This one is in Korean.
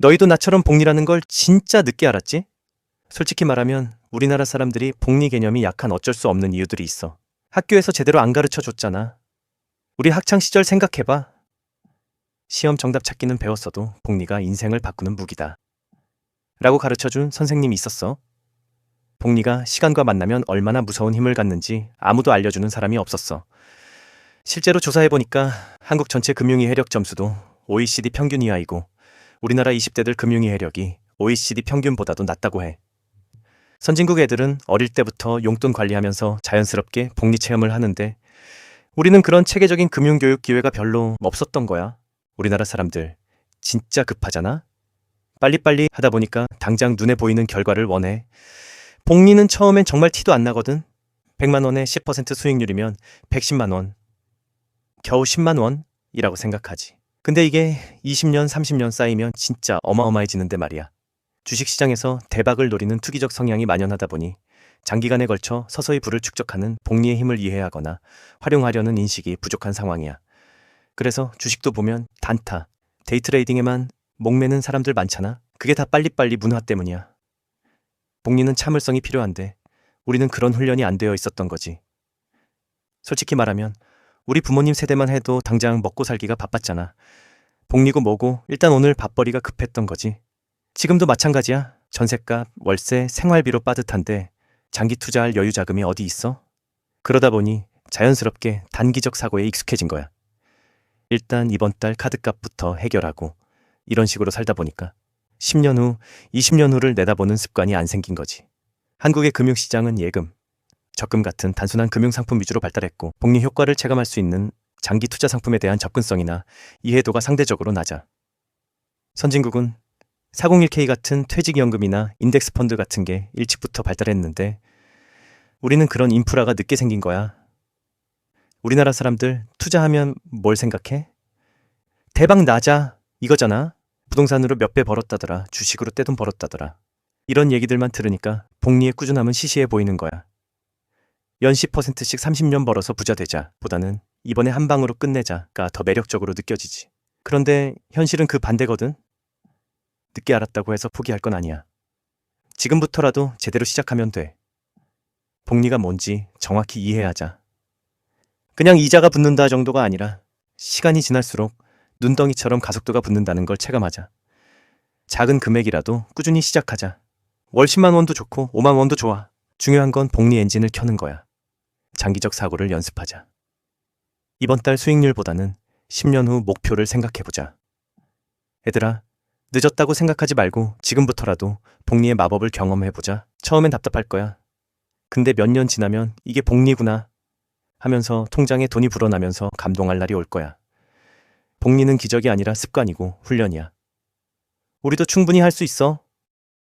너희도 나처럼 복리라는 걸 진짜 늦게 알았지? 솔직히 말하면 우리나라 사람들이 복리 개념이 약한 어쩔 수 없는 이유들이 있어. 학교에서 제대로 안 가르쳐 줬잖아. 우리 학창 시절 생각해봐. 시험 정답 찾기는 배웠어도 복리가 인생을 바꾸는 무기다. 라고 가르쳐 준 선생님이 있었어. 복리가 시간과 만나면 얼마나 무서운 힘을 갖는지 아무도 알려주는 사람이 없었어. 실제로 조사해보니까 한국 전체 금융위 회력 점수도 OECD 평균 이하이고 우리나라 20대들 금융위 회력이 OECD 평균보다도 낮다고 해. 선진국 애들은 어릴 때부터 용돈 관리하면서 자연스럽게 복리 체험을 하는데 우리는 그런 체계적인 금융 교육 기회가 별로 없었던 거야. 우리나라 사람들 진짜 급하잖아. 빨리빨리 하다 보니까 당장 눈에 보이는 결과를 원해. 복리는 처음엔 정말 티도 안 나거든. 100만 원에 10% 수익률이면 110만 원. 겨우 10만 원이라고 생각하지. 근데 이게 20년, 30년 쌓이면 진짜 어마어마해지는데 말이야. 주식시장에서 대박을 노리는 투기적 성향이 만연하다 보니 장기간에 걸쳐 서서히 부를 축적하는 복리의 힘을 이해하거나 활용하려는 인식이 부족한 상황이야. 그래서 주식도 보면 단타, 데이트레이딩에만 목매는 사람들 많잖아. 그게 다 빨리빨리 문화 때문이야. 복리는 참을성이 필요한데 우리는 그런 훈련이 안 되어 있었던 거지. 솔직히 말하면 우리 부모님 세대만 해도 당장 먹고 살기가 바빴잖아. 복리고 뭐고 일단 오늘 밥벌이가 급했던 거지. 지금도 마찬가지야. 전셋값, 월세, 생활비로 빠듯한데 장기 투자할 여유 자금이 어디 있어? 그러다 보니 자연스럽게 단기적 사고에 익숙해진 거야. 일단 이번 달 카드값부터 해결하고 이런 식으로 살다 보니까 10년 후, 20년 후를 내다보는 습관이 안 생긴 거지. 한국의 금융시장은 예금, 적금 같은 단순한 금융 상품 위주로 발달했고 복리 효과를 체감할 수 있는 장기 투자 상품에 대한 접근성이나 이해도가 상대적으로 낮아. 선진국은 401k 같은 퇴직연금이나 인덱스 펀드 같은 게 일찍부터 발달했는데 우리는 그런 인프라가 늦게 생긴 거야. 우리나라 사람들 투자하면 뭘 생각해? 대박 나자 이거잖아. 부동산으로 몇 배 벌었다더라. 주식으로 떼돈 벌었다더라. 이런 얘기들만 들으니까 복리의 꾸준함은 시시해 보이는 거야. 연 10%씩 30년 벌어서 부자 되자 보다는 이번에 한 방으로 끝내자가 더 매력적으로 느껴지지. 그런데 현실은 그 반대거든. 늦게 알았다고 해서 포기할 건 아니야. 지금부터라도 제대로 시작하면 돼. 복리가 뭔지 정확히 이해하자. 그냥 이자가 붙는다 정도가 아니라 시간이 지날수록 눈덩이처럼 가속도가 붙는다는 걸 체감하자. 작은 금액이라도 꾸준히 시작하자. 월 10만 원도 좋고 5만 원도 좋아. 중요한 건 복리 엔진을 켜는 거야. 장기적 사고를 연습하자. 이번 달 수익률보다는 10년 후 목표를 생각해보자. 얘들아, 늦었다고 생각하지 말고 지금부터라도 복리의 마법을 경험해보자. 처음엔 답답할 거야. 근데 몇 년 지나면 이게 복리구나 하면서 통장에 돈이 불어나면서 감동할 날이 올 거야. 복리는 기적이 아니라 습관이고 훈련이야. 우리도 충분히 할 수 있어.